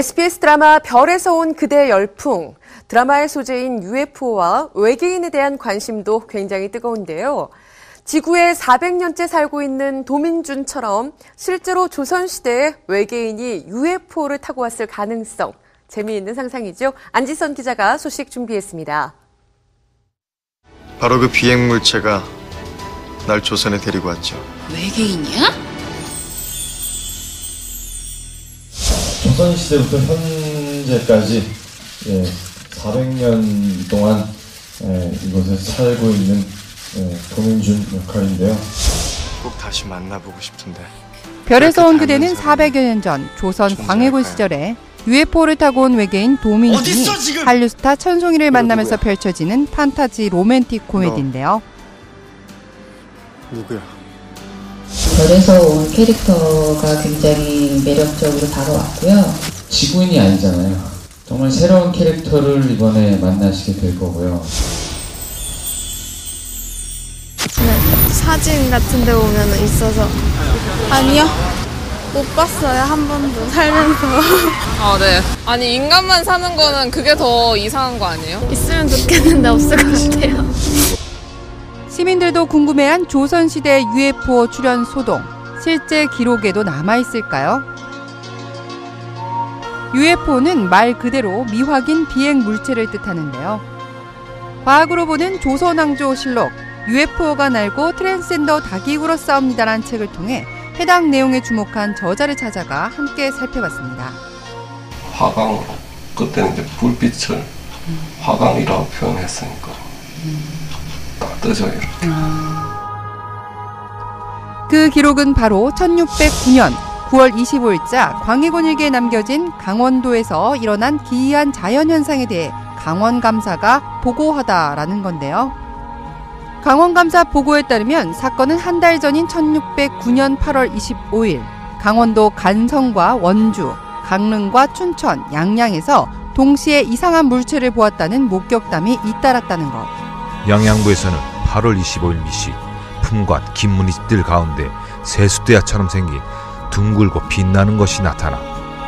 SBS 드라마 별에서 온 그대 열풍. 드라마의 소재인 UFO와 외계인에 대한 관심도 굉장히 뜨거운데요. 지구에 400년째 살고 있는 도민준처럼 실제로 조선시대에 외계인이 UFO를 타고 왔을 가능성. 재미있는 상상이죠. 안지선 기자가 소식 준비했습니다. 바로 그 비행 물체가 날 조선에 데리고 왔죠. 외계인이야? 조선 시대부터 현재까지 예, 400년 동안 예, 이곳에 살고 있는 예, 도민준 역할인데요. 꼭 다시 만나보고 싶은데. 별에서 온 그대는 400여 년 전 조선 광해군 시절에 UFO를 타고 온 외계인 도민준이 한류 스타 천송이를 만나면서 펼쳐지는 판타지 로맨틱 코미디인데요. 누구야? 별에서 온 캐릭터가 굉장히 매력적으로 다가왔고요. 지구인이 아니잖아요. 정말 새로운 캐릭터를 이번에 만나시게 될 거고요. 사진 같은 데 보면 있어서 아니요 못 봤어요 한 번도 살면서 아, 네. 아니, 인간만 사는 거는 그게 더 이상한 거 아니에요? 있으면 좋겠는데 없을 것 같아요 시민들도 궁금해한 조선시대 UFO 출현 소동. 실제 기록에도 남아있을까요? UFO는 말 그대로 미확인 비행 물체를 뜻하는데요. 과학으로 보는 조선왕조 실록 UFO가 날고 트랜스젠더 다기구로 싸웁니다란 책을 통해 해당 내용에 주목한 저자를 찾아가 함께 살펴봤습니다. 화강 그때는 이제 불빛을 화강이라고 표현했으니까 딱 이렇게. 그 기록은 바로 1609년 9월 25일자 광해군 일기에 남겨진 강원도에서 일어난 기이한 자연현상에 대해 강원감사가 보고하다라는 건데요. 강원감사 보고에 따르면 사건은 한 달 전인 1609년 8월 25일 강원도 간성과 원주, 강릉과 춘천, 양양에서 동시에 이상한 물체를 보았다는 목격담이 잇따랐다는 것. 양양부에서는 8월 25일 미시 품과 긴무늬들 가운데 세숫대야처럼 생긴 둥글고 빛나는 것이 나타나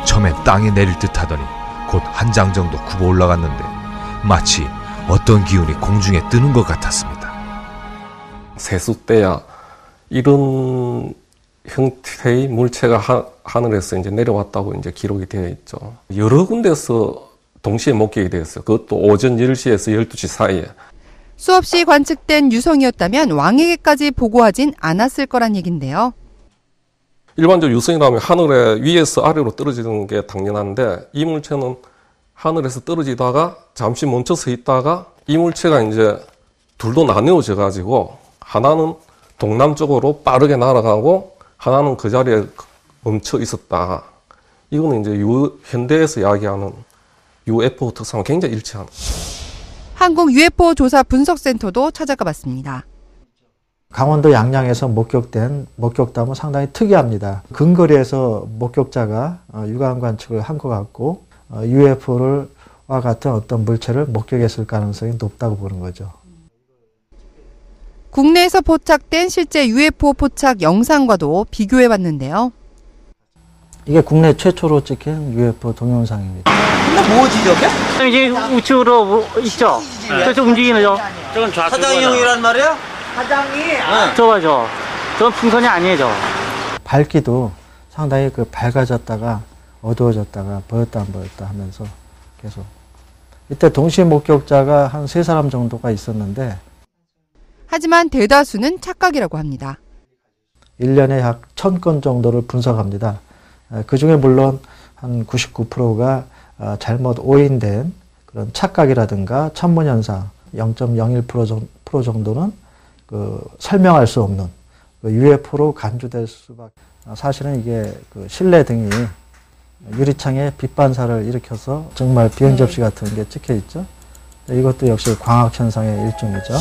처음엔 땅에 내릴 듯 하더니 곧 한 장 정도 굽어 올라갔는데 마치 어떤 기운이 공중에 뜨는 것 같았습니다. 세숫대야 이런 형태의 물체가 하, 하늘에서 이제 내려왔다고 이제 기록이 되어 있죠. 여러 군데서 동시에 목격이 되었어요. 그것도 오전 10시에서 12시 사이에. 수없이 관측된 유성이었다면 왕에게까지 보고하진 않았을 거란 얘긴데요. 일반적으로 유성이라면 하늘에 위에서 아래로 떨어지는 게 당연한데 이 물체는 하늘에서 떨어지다가 잠시 멈춰 서 있다가 이 물체가 이제 둘도 나뉘어져 가지고 하나는 동남쪽으로 빠르게 날아가고 하나는 그 자리에 멈춰 있었다. 이거는 이제 유, 현대에서 이야기하는 UFO 특성과 굉장히 일치하는. 한국 UFO 조사 분석센터도 찾아가 봤습니다. 강원도 양양에서 목격된 목격담은 상당히 특이합니다. 근거리에서 목격자가 어, 육안 관측을 한 것 같고 UFO를 와 같은 어떤 물체를 목격했을 가능성이 높다고 보는 거죠. 국내에서 포착된 실제 UFO 포착 영상과도 비교해 봤는데요. 이게 국내 최초로 찍힌 UFO 동영상입니다. 근데 뭐지 저게? 이제 우측으로 뭐 있죠? 저쪽 움직이는 저. 저건 좌측. 사장형이란 말이야? 사장이? 응. 저거 저. 저건 풍선이 아니에요 저. 밝기도 상당히 그 밝아졌다가 어두워졌다가 보였다 안 보였다 하면서 계속. 이때 동시 목격자가 한 세 사람 정도가 있었는데 하지만 대다수는 착각이라고 합니다. 1년에 약 1000건 정도를 분석합니다. 그 중에 물론 한 99%가 잘못 오인된 그런 착각이라든가 천문현상 0.01% 정도는 그 설명할 수 없는 그 UFO로 간주될 수밖에 사실은 이게 그 실내 등이 유리창에 빛 반사를 일으켜서 정말 비행 접시 같은 게 찍혀 있죠. 이것도 역시 광학 현상의 일종이죠.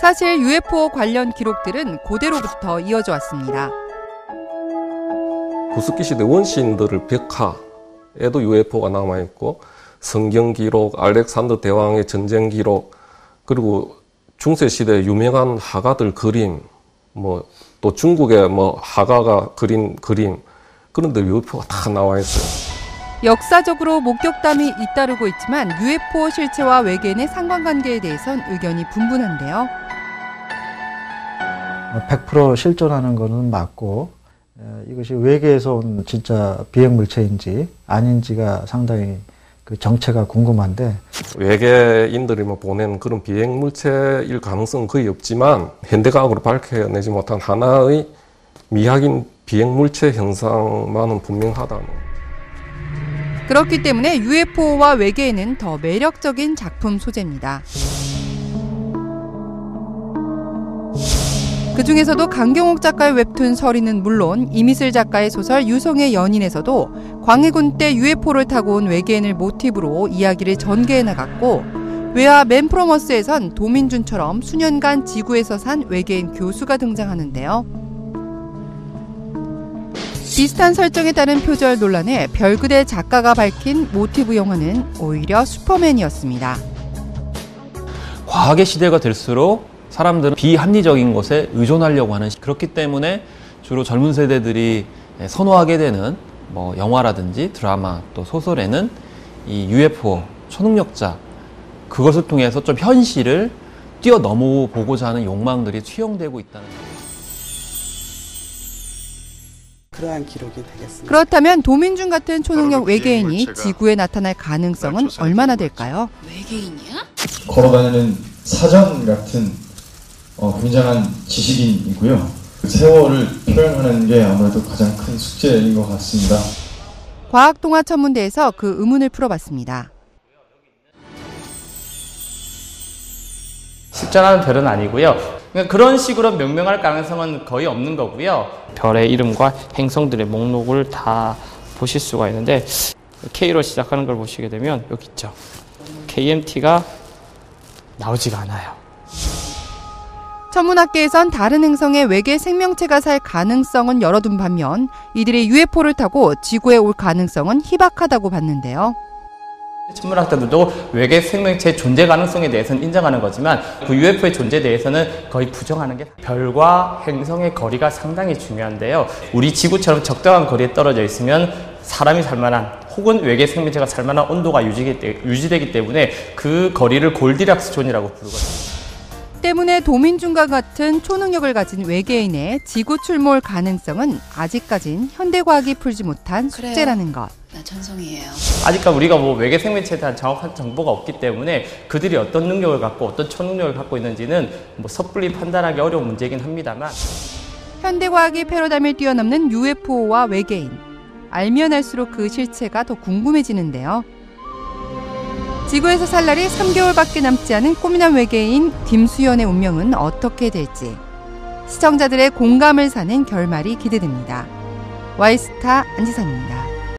사실 UFO 관련 기록들은 고대로부터 이어져 왔습니다. 구석기 시대 원시인들을 벽화 에도 UFO가 남아 있고 성경 기록, 알렉산더 대왕의 전쟁 기록, 그리고 중세 시대 유명한 화가들 그림, 뭐 또 중국의 뭐 화가가 그린 그림 그런 데 UFO가 다 나와 있어요. 역사적으로 목격담이 잇따르고 있지만 UFO 실체와 외계인의 상관관계에 대해선 의견이 분분한데요. 100% 실존하는 것은 맞고 이것이 외계에서 온 진짜 비행 물체인지 아닌지가 상당히 그 정체가 궁금한데 외계인들이 뭐 보낸 그런 비행 물체일 가능성은 거의 없지만 현대 과학으로 밝혀내지 못한 하나의 미확인 비행 물체 현상만은 분명하다. 그렇기 때문에 UFO와 외계인은 더 매력적인 작품 소재입니다. 그 중에서도 강경옥 작가의 웹툰 서리는 물론 이미슬 작가의 소설 유성의 연인에서도 광해군 때 UFO를 타고 온 외계인을 모티브로 이야기를 전개해 나갔고 외화 맨프로머스에선 도민준처럼 수년간 지구에서 산 외계인 교수가 등장하는데요. 비슷한 설정에 따른 표절 논란에 별그대 작가가 밝힌 모티브 영화는 오히려 슈퍼맨이었습니다. 과학의 시대가 될수록 사람들은 비합리적인 것에 의존하려고 하는 그렇기 때문에 주로 젊은 세대들이 선호하게 되는 뭐 영화라든지 드라마 또 소설에는 이 UFO 초능력자 그것을 통해서 좀 현실을 뛰어넘어 보고자 하는 욕망들이 투영되고 있다는 거죠. 그러한 기록이 되겠습니다. 그렇다면 도민준 같은 초능력 외계인이 지구에 나타날 가능성은 얼마나 될까요? 외계인이야? 걸어다니는 사전 같은 어, 굉장한 지식인이고요. 세월을 표현하는 게 아무래도 가장 큰 숙제인 것 같습니다. 과학동화천문대에서 그 의문을 풀어봤습니다. 실존하는 별은 아니고요. 그러니까 그런 식으로 명명할 가능성은 거의 없는 거고요. 별의 이름과 행성들의 목록을 다 보실 수가 있는데 K로 시작하는 걸 보시게 되면 여기 있죠. KMT가 나오지가 않아요. 천문학계에선 다른 행성에 외계 생명체가 살 가능성은 열어둔 반면 이들이 UFO를 타고 지구에 올 가능성은 희박하다고 봤는데요. 천문학자들도 외계 생명체의 존재 가능성에 대해서는 인정하는 거지만 그 UFO의 존재에 대해서는 거의 부정하는 게 별과 행성의 거리가 상당히 중요한데요. 우리 지구처럼 적당한 거리에 떨어져 있으면 사람이 살만한 혹은 외계 생명체가 살만한 온도가 유지되기 때문에 그 거리를 골디락스 존이라고 부르거든요. 때문에 도민준과 같은 초능력을 가진 외계인의 지구 출몰 가능성은 아직까진 현대과학이 풀지 못한 그래요. 숙제라는 것. 나 전성이에요. 아직까지 우리가 뭐 외계 생명체에 대한 정확한 정보가 없기 때문에 그들이 어떤 능력을 갖고 어떤 초능력을 갖고 있는지는 뭐 섣불리 판단하기 어려운 문제이긴 합니다만 현대과학이 패러다임을 뛰어넘는 UFO와 외계인 알면 알수록 그 실체가 더 궁금해지는데요. 지구에서 살 날이 3개월밖에 남지 않은 꼬미남 외계인 김수연의 운명은 어떻게 될지 시청자들의 공감을 사는 결말이 기대됩니다. 와이스타 안지선입니다.